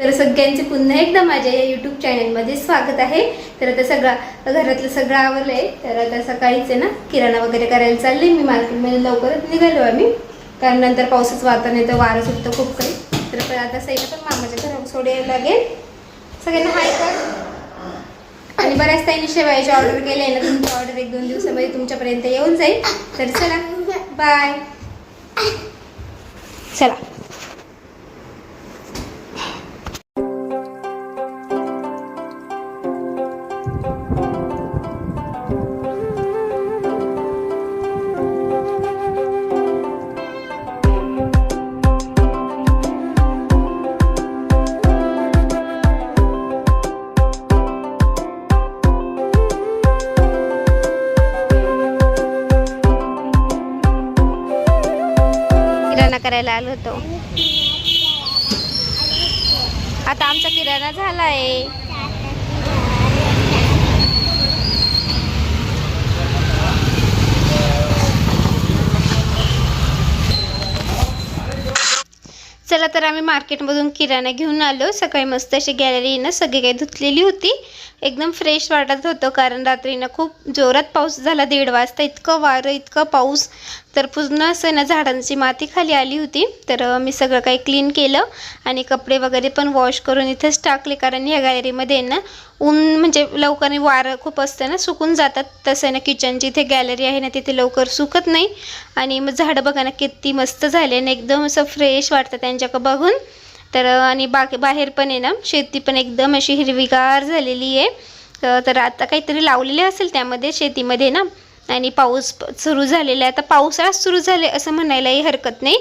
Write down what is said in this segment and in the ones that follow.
तर सगळ्यांचे पुन्हा एकदा माझ्या या यूट्यूब चॅनलमध्ये स्वागत आहे. तर आता सगळा घरातलं सगळं आवरलं आहे तर आता सकाळीच आहे ना किराणा वगैरे करायला चालले. मी मार्केटमध्ये लवकरच निघालो आम्ही. कारण नंतर पावसाचं वातावरण येतं वारं सुटतं खूप काही. तर पण आता सईला पण मामाच्या घरात सोडायला लागेल. सगळ्यांना हाय कर आणि बऱ्याच ताईंनी शेवायची ऑर्डर केली आहे ना तुमची ऑर्डर एक दोन दिवसामध्ये तुमच्यापर्यंत येऊन जाईल. तर चला बाय चला. किराणा करायला आलो होतो. आता आमचा किराणा झाला आहे चला तर आम्ही मार्केटमधून किराणा घेऊन आलो. सकाळी मस्त अशी गॅलरी ना सगळी काही धुतलेली होती. एकदम फ्रेश वाटत होतं कारण रात्रीनं खूप जोरात पाऊस झाला दीड वाजता. इतकं वारं इतकं पाऊस. तर पूर्ण असं ना झाडांची माती खाली आली होती. तर मी सगळं काही क्लीन केलं आणि कपडे वगैरे पण वॉश करून इथेच टाकले कारण ह्या गॅलरीमध्ये ना ऊन म्हणजे लवकर वारं खूप असतं ना सुकून जातात. तसं आहे ना किचनची इथे गॅलरी आहे ना तिथे लवकर सुकत नाही. आणि मग झाडं बघा ना किती मस्त झाले आणि एकदम असं फ्रेश वाटतं त्यांच्याकडं बघून. तर आणि बाकी बाहेर पण आहे ना शेती पण एकदम अशी हिरवीगार झालेली आहे. तर- आता काहीतरी लावलेले असेल त्यामध्ये शेतीमध्ये ना. आणि पाऊस सुरू झालेला आहे. आता पावसाळा सुरू झाले असं म्हणायलाही हरकत नाही.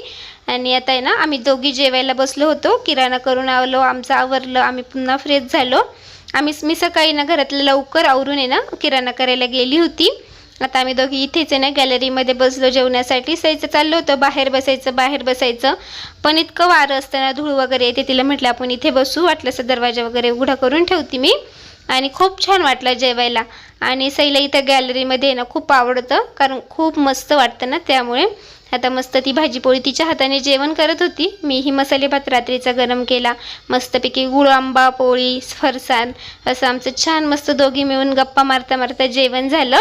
आणि आता आहे ना आम्ही दोघी जेवायला बसलो होतो. किराणा करून आलो आमचं आवरलं आम्ही पुन्हा फ्रेश झालो. आम्ही मी सकाळी ना घरातलं लवकर आवरून आहे ना किराणा करायला गेली होती. आता आम्ही दोघी इथेच आहे ना गॅलरीमध्ये बसलो जेवण्यासाठी. सईचं चाललं होतं बाहेर बसायचं बाहेर बसायचं. पण इतकं वारं असतं ना धूळ वगैरे येते तिला म्हटलं आपण इथे बसू वाटलं असं दरवाजा वगैरे उघडा करून ठेवते मी. आणि खूप छान वाटलं जेवायला. आणि सईला इथं गॅलरीमध्ये ना खूप आवडतं कारण खूप मस्त वाटतं ना त्यामुळे. आता मस्त ती भाजीपोळी तिच्या हाताने जेवण करत होती. मी ही मसाले भात रात्रीचा गरम केला. मस्तपैकी गुळ आंबा पोळी फरसाण असं आमचं छान मस्त दोघी मिळून गप्पा मारता मारता जेवण झालं.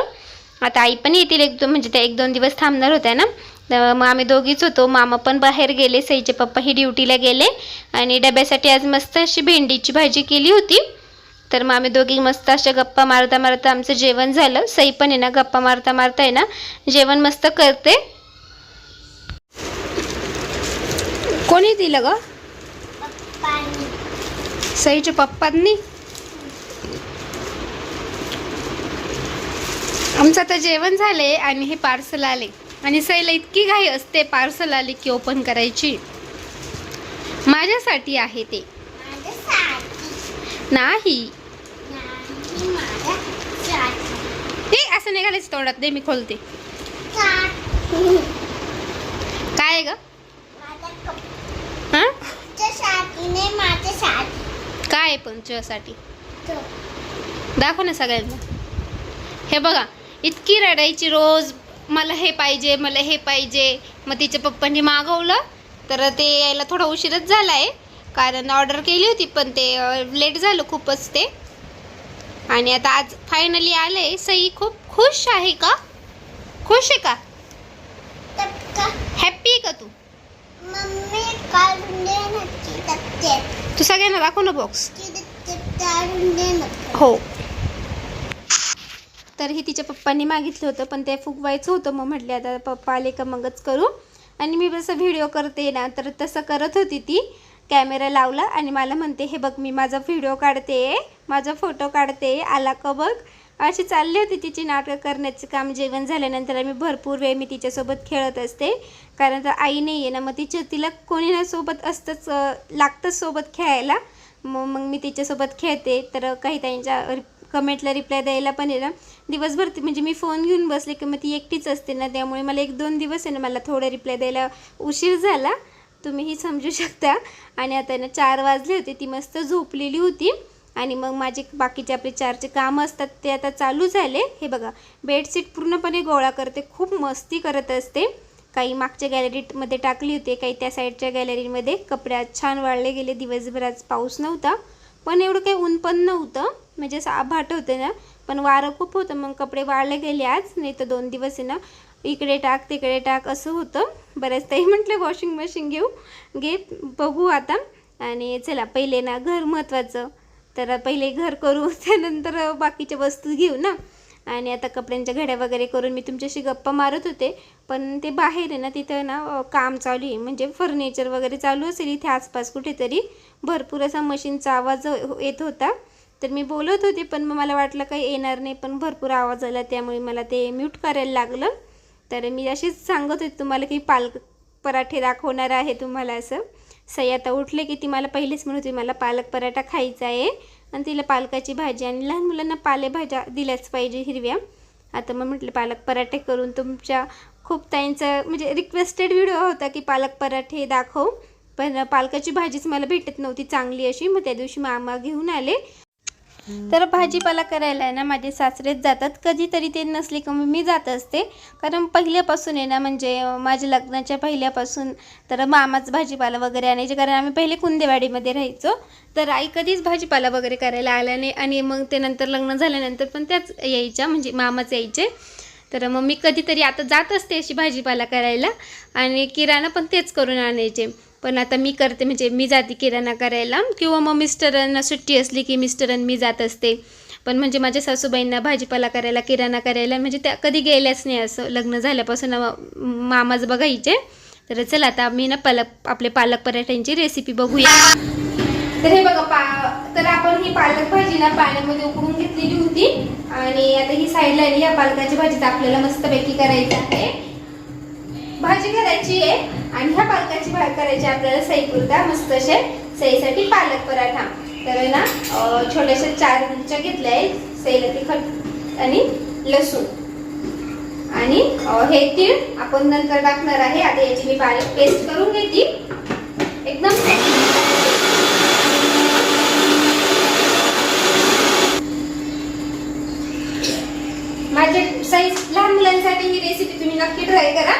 आता आई पण येतील एक दोन म्हणजे त्या एक दोन दिवस थांबणार होत्या ना. तर मग आम्ही दोघीच होतो. मामा पण बाहेर गेले सईचे पप्पा ही ड्युटीला गेले. आणि डब्यासाठी आज मस्त अशी भेंडीची भाजी केली होती. तर मग आम्ही दोघी मस्त अशा गप्पा मारता मारता आमचं जेवण झालं. सई पण आहे ना गप्पा मारता मारता आहे ना जेवण मस्त करते. कोणी दिलं ग? सईच्या पप्पांनी? आमचं आता जेवण झाले आणि हे पार्सल आले. आणि सईला इतकी घाई असते पार्सल आले की ओपन करायची. माझ्यासाठी आहे ते. नाही. ते असं नाही घालायचं तोंडात. दे मी खोलते. काय आहे ग? हा? काय आहे पण तुझ्यासाठी? दाखव ना सगळ्यांना. हे बघा. इतकी रडायची रोज मला हे पाहिजे मला हे पाहिजे. मग तिच्या पप्पांनी मागवलं. तर ते यायला थोडा उशीरच झाला आहे कारण ऑर्डर केली होती पण ते लेट झालं खूपच ते. आणि आता आज फायनली आले सई खूप खुश आहे का? खुश आहे का? हॅप्पी आहे का तू? ती सगळ्यांना दाखव ना बॉक्स. हो. तर हे तिच्या पप्पांनी मागितलं होतं पण ते फुगवायचं होतं. मग म्हटले आता पप्पा आले का मगच करू. आणि मी जसं व्हिडिओ करते ना. तर तसं करत होती ती. कॅमेरा लावला आणि मला म्हणते हे बघ मी माझा व्हिडिओ काढते माझा फोटो काढते आला का बघ. अशी चालली होती तिची नाटकं करण्याचं काम. जेवण झाल्यानंतर आम्ही भरपूर वेळ मी तिच्यासोबत खेळत असते. कारण तर आई नाही आहे ना मग तिच्या तिला कोणी ना सोबत असतंच लागतंच सोबत खेळायला. मग मग मी तिच्यासोबत खेळते. तर काही त्यांच्या कमेंटला रिप्लाय द्यायला पण आहे ना दिवसभर म्हणजे मी फोन घेऊन बसले की मग ती एकटीच असते ना त्यामुळे मला एक दोन दिवस आहे ना मला थोडं रिप्लाय द्यायला उशीर झाला. तुम्हीही समजू शकता. आणि आता ना चार वाजले होते ती मस्त झोपलेली होती. आणि मग माझे बाकीचे आपले चारचे कामं असतात ते आता चालू झाले. हे बघा बेडशीट पूर्णपणे गोळा करते खूप मस्ती करत असते. काही मागच्या गॅलरीमध्ये टाकली होती काही त्या साईडच्या गॅलरीमध्ये कपड्यात छान वाळले गेले दिवसभर आज पाऊस नव्हता. पण एवढं काही ऊन पण नव्हतं. म्हणजे असं आभाट होते ना. पण वारं खूप होतं. मग कपडे वाळले गेले आज नाही तर दोन दिवस आहे ना. इकडे टाक तिकडे टाक असं होतं. बऱ्याच ताई म्हटलं वॉशिंग मशीन घेऊ. घे बघू आता. आणि चला पहिले ना घर महत्त्वाचं तर पहिले घर करू त्यानंतर बाकीच्या वस्तू घेऊ ना. आणि आता कपड्यांच्या घड्या वगैरे करून मी तुमच्याशी गप्पा मारत होते. पण ते बाहेर आहे ना तिथं ना काम चालू आहे. म्हणजे फर्निचर वगैरे चालू असेल इथे आसपास कुठेतरी. भरपूर असा मशीनचा आवाज येत होता. तर मी बोलत होते पण मग मला वाटलं काही येणार नाही पण भरपूर आवाज आला त्यामुळे मला ते म्यूट करायला लागलं. तर मी अशीच सांगत होते तुम्हाला की पालक पराठे दाखवणार आहे तुम्हाला असं? सई आता उठले की ती मला पहिलेच म्हणत होती मला पालक पराठा खायचा आहे आणि तिला पालकाची भाजी आणि लहान मुलांना पालेभाज्या दिल्याच पाहिजे हिरव्या. आता मग म्हटलं पालक पराठे करून तुमच्या खूप ताईंचा म्हणजे रिक्वेस्टेड व्हिडिओ होता की पालक पराठे दाखव पण पालकाची भाजीच मला भेटत नव्हती चांगली अशी. मग त्या दिवशी मामा घेऊन आले तर भाजीपाला करायला आहे ना माझे सासरेच जातात. कधीतरी ते नसले का मग मी जात असते. कारण पहिल्यापासून आहे ना म्हणजे माझ्या लग्नाच्या पहिल्यापासून तर मामाच भाजीपाला वगैरे आणायचे. कारण आम्ही पहिले कुंदेवाडीमध्ये राहायचो. तर आई कधीच भाजीपाला वगैरे करायला आल्या नाही. आणि मग ते नंतर लग्न झाल्यानंतर पण त्याच यायच्या म्हणजे मामाच यायचे. तर मग मी कधीतरी आता जात असते अशी भाजीपाला करायला. आणि किराणा पण तेच करून आणायचे. पण आता मी करते म्हणजे मी जाते किराणा करायला. किंवा मग मिस्टरांना सुट्टी असली की मिस्टरां मी जात असते. पण म्हणजे माझ्या सासूबाईंना भाजीपाला करायला किराणा करायला म्हणजे त्या कधी गेल्याच नाही असं. लग्न झाल्यापासून मामाच बघायचे. तर चला आता मी ना पालक आपले पालक पराठ्यांची रेसिपी बघूया. तर हे बघा पा तर आपण ही पालक भाजी ना पाण्यामध्ये उकळून घेतलेली होती. आणि आता ही साईडला आहे, या भाजी तर आपल्याला मस्तपैकी करायची आहे. भाजी करायची आहे आणि ह्या पालकाची भाजी करायची आपल्याला सईपुरता मस्त असे सईसाठी पालक पराठा. तर ना छोट्याशा चार मिरच्या घेतल्या आहेत सईला तिखट आणि लसूण. आणि हे तीळ आपण नंतर टाकणार आहे. आता याची मी बारीक पेस्ट करून घेते. एकदम माझ्या साईज लहान मुलांसाठी ही रेसिपी तुम्ही नक्की ट्राय करा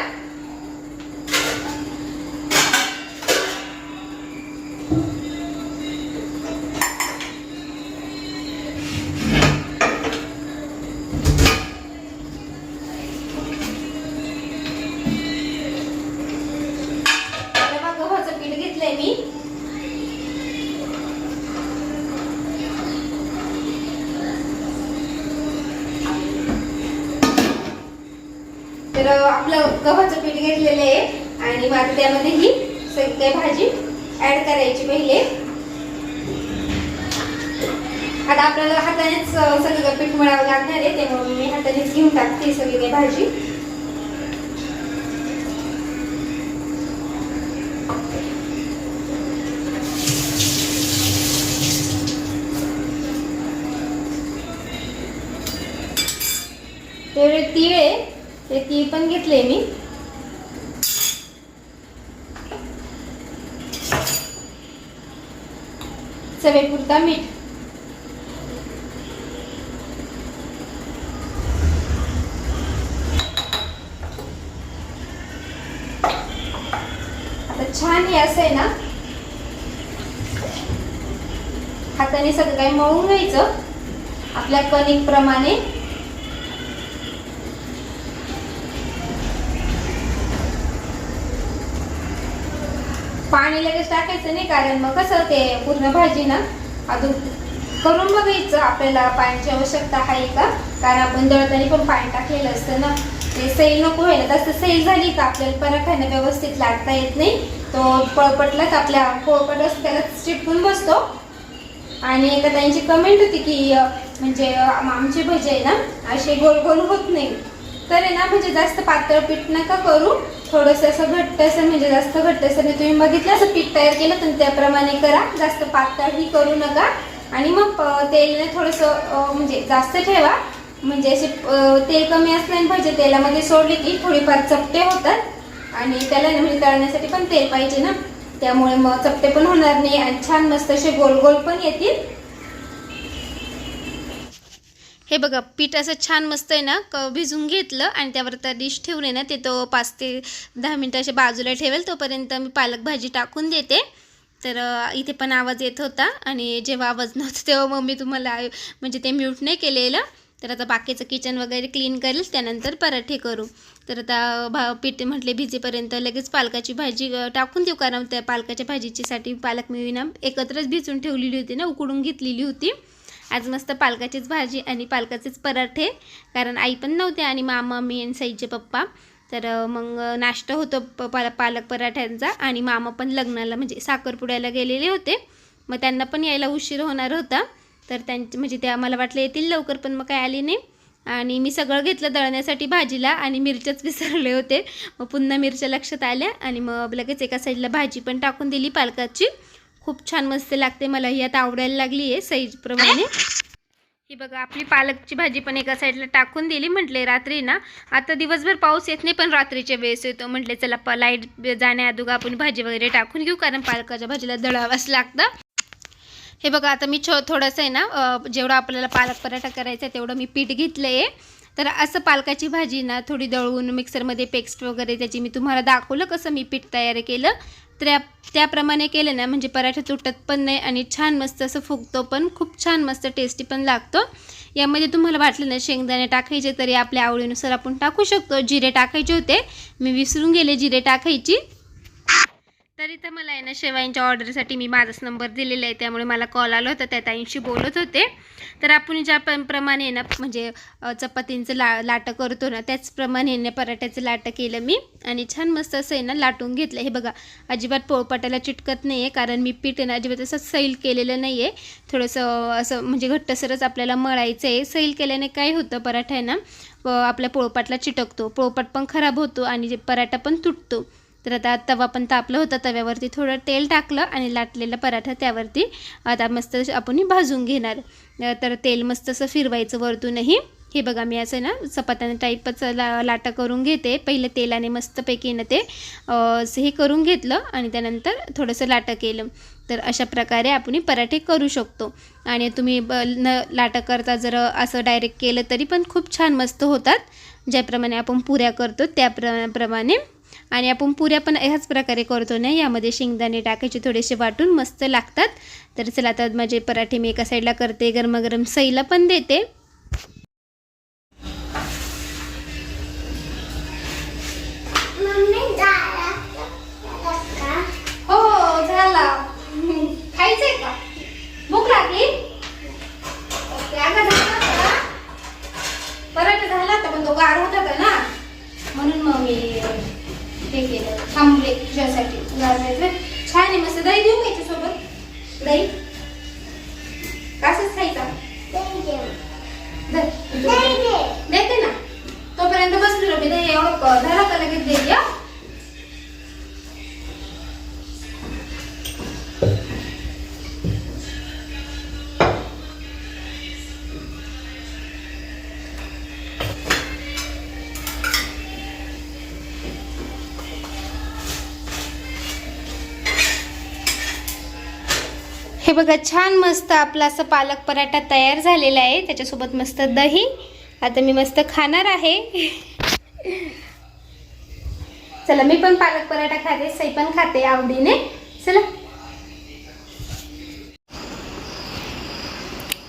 रवा गव्हाचं पीठ घेतलंय मी तर आपलं गव्हाचं पीठ घेतलेलं आहे आणि मग त्यामध्ये ही सगळी भाजी ऍड करायची पहिले. आता आपल्याला हातानेच सगळं पीठ मिळावं लागणार आहे त्यामुळे मी हातानेच घेऊन टाकते सगळी काही भाजी. तेवढे तीळ आहे ते ती पण घेतले मी. चवेपुरता मीठ. आता छान हे असं आहे ना. हाताने सगळं काही मळून घ्यायचं. आपल्या कणिक प्रमाणे पाणी लगेच टाकायचं नाही कारण मग कसं ते पूर्ण भाजी ना अजून करून बघायचं आपल्याला पाण्याची आवश्यकता आहे का? कारण आपण दळताना पण पाणी टाकलेलं असतं ना. ते सैल नको व्हायला. जास्त सैल झाली का आपल्याला पराठ्याने व्यवस्थित लाटता येत नाही. तो पळपटलाच आपल्या पोळपट असतो त्याला चिटकून बसतो. आणि एका त्यांची कमेंट होती की म्हणजे आमची भजी आहे ना असे गोल गोल होत नाही. तर आहे ना म्हणजे जास्त पातळ पीठ नका करू. थोडंसं असं घट्ट असं म्हणजे जास्त घट्ट नाही. तुम्ही बघितलं असं पीठ तयार केलं तर त्याप्रमाणे करा. जास्त पातळही करू नका. आणि मग अं, तेल थोडंसं म्हणजे जास्त ठेवा. म्हणजे असे तेल कमी असल्याने पाहिजे तेलामध्ये सोडले की थोडीफार चपटे होतात. आणि त्याला म्हणजे तळण्यासाठी पण तेल पाहिजे ना. त्यामुळे मग चपटे पण होणार नाही आणि छान मस्त असे गोल गोल पण येतील. हे बघा पीठ असं छान मस्त आहे ना क भिजून घेतलं आणि त्यावर त्या डिश ठेवून आहे ना ते तो पाच ते दहा मिनटं असे बाजूला ठेवेल तोपर्यंत मी पालक भाजी टाकून देते. तर इथे पण आवाज येत होता आणि जेव्हा आवाज नव्हता तेव्हा मम्मी तुम्हाला म्हणजे ते म्यूट नाही केलेलं. तर आता बाकीचं किचन वगैरे क्लीन करेल त्यानंतर पराठे करू. तर आता भा पीठ म्हटले भिजेपर्यंत लगेच पालकाची भाजी टाकून देऊ कारण त्या पालकाच्या भाजीचीसाठी पालक मी ना एकत्रच भिजून ठेवलेली होती ना उकडून घेतलेली होती. आज मस्त पालकाचीच भाजी आणि पालकाचेच पराठे कारण आई पण नव्हते आणि मामा मी आणि साईचे पप्पा. तर मग नाश्ता होतो प पाल पालक पराठ्यांचा आणि मामा पण लग्नाला म्हणजे साखरपुड्याला गेलेले होते. मग त्यांना पण यायला उशीर होणार होता. तर त्यांचे म्हणजे त्या मला वाटलं येतील लवकर पण मग काय आली नाही. आणि मी सगळं घेतलं दळण्यासाठी भाजीला आणि मिरच्याच विसरले होते. मग पुन्हा मिरच्या लक्षात आल्या आणि मग लगेच एका साईडला भाजी पण टाकून दिली पालकाची. खूप छान मस्त लागते मला ही आता आवडायला लागली आहे साईजप्रमाणे ही बघा आपली पालकची भाजी पण एका साईडला टाकून दिली म्हटले रात्री ना. आता दिवसभर पाऊस येत नाही पण रात्रीच्या वेळेस येतो म्हटले चला प लाइट जाण्याअगोदर आपण भाजी वगैरे टाकून घेऊ कारण पालकाच्या भाजीला दळावंच लागतं. हे बघा आता मी छ थोडंसं आहे ना जेवढं आपल्याला पालक पराठा करायचा आहे तेवढं मी पीठ घेतलं आहे तर असं पालकाची भाजी ना थोडी दळून मिक्सरमध्ये पेस्ट वगैरे त्याची मी तुम्हाला दाखवलं कसं मी पीठ तयार केलं. तर त्या त्याप्रमाणे केलं ना म्हणजे पराठा तुटत पण नाही आणि छान मस्त असं फुगतो पण खूप छान मस्त टेस्टी पण लागतो. यामध्ये तुम्हाला वाटलं ना शेंगदाणे टाकायचे तरी आपल्या आवडीनुसार आपण टाकू शकतो. जिरे टाकायचे होते मी विसरून गेले जिरे टाकायची. तरी तर मला आहे ना शेवाईंच्या ऑर्डरसाठी मी माझाच नंबर दिलेला आहे. त्यामुळे मला कॉल आला होता त्या ताईंशी बोलत होते. तर आपण ज्या प- प्रमाणे आहे ना म्हणजे चपातींचं ला लाटं करतो ना त्याचप्रमाणे आहे ना पराठ्याचं लाटं केलं मी. आणि छान मस्त असं आहे ना लाटून घेतलं. हे बघा अजिबात पोळपाटाला चिटकत नाही आहे कारण मी पीठ आहे ना अजिबात असं सैल केलेलं नाही आहे. थोडंसं असं म्हणजे घट्टसरच आपल्याला मळायचं आहे. सैल केल्याने काय होतं पराठा आहे ना आपल्या पोळपाटला चिटकतो. पोळपाट पण खराब होतो आणि जे पराठा पण तुटतो. तर आता तवा पण तापलं होतं तव्यावरती थोडं तेल टाकलं आणि लाटलेला पराठा त्यावरती आता मस्त आपण भाजून घेणार. तर तेल मस्त असं फिरवायचं वरतूनही. हे बघा मी असं ना चपात्याने टाईपच ला लाटा करून घेते. पहिलं तेलाने मस्तपैकी ना ते असं हे करून घेतलं आणि त्यानंतर थोडंसं लाटं केलं. तर अशा प्रकारे आपण पराठे करू शकतो. आणि तुम्ही ब न लाटं करता जर असं डायरेक्ट केलं तरी पण खूप छान मस्त होतात. ज्याप्रमाणे आपण पुऱ्या करतो त्या प्र प्रमाणे आणि आपण पुऱ्या पण ह्याच प्रकारे करतो ना यामध्ये शेंगदाणे टाकायचे थोडेसे वाटून मस्त लागतात. तर चला आता माझे पराठे मी एका साईडला करते गरमागरम सईला पण देते. हो पराठा झाला होता पण तो गार होता ना? म्हणून मग मी हे केलं. थांबले तुझ्यासाठी. झालं छान आहे मस्त. दही देऊ का याच्यासोबत? दही? कसंच खायचा. धर. देते ना. तोपर्यंत बसलो मी दही एवढं झाला का लगेच देईल हे बघा छान मस्त आपला असं पालक पराठा तयार झालेला आहे. त्याच्यासोबत मस्त दही. आता मी मस्त खाणार आहे. चला मी पण पालक पराठा खाते सई पण खाते आवडीने. चला.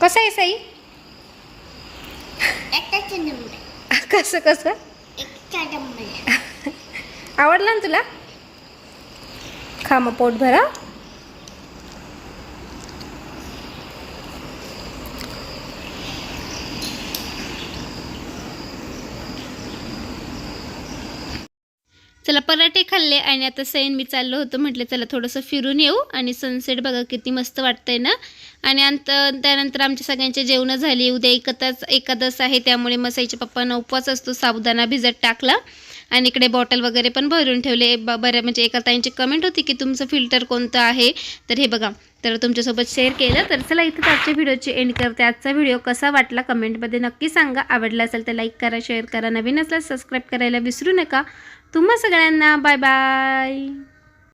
कसं आहे सई? कसं कसं? आवडलं ना तुला? खा मग पोट भरा चला पराठे खाल्ले आणि आता सैन मी चाललो होतो म्हटलं चला थोडंसं फिरून येऊ आणि सनसेट बघा किती मस्त वाटतंय ना. आणि अंत त्यानंतर आमच्या सगळ्यांची जेवणं झाली. उद्या एकदाच एकादस आहे त्यामुळे मसाईच्या पप्पांना उपवास असतो साबुदाणा भिजत टाकला आणि इकडे बॉटल वगैरे पण भरून ठेवले. ब बऱ्या म्हणजे एका ताईंची कमेंट होती की तुमचं फिल्टर कोणतं आहे? तर हे बघा. तर तुमच्यासोबत शेअर केलं. तर चला इथं आजच्या व्हिडिओची एंड करते. आजचा व्हिडिओ कसा वाटला कमेंटमध्ये नक्की सांगा. आवडला असेल तर लाईक करा शेअर करा. नवीन असल्यास सबस्क्राईब करायला विसरू नका. तुम्हा सगळ्यांना बाय बाय.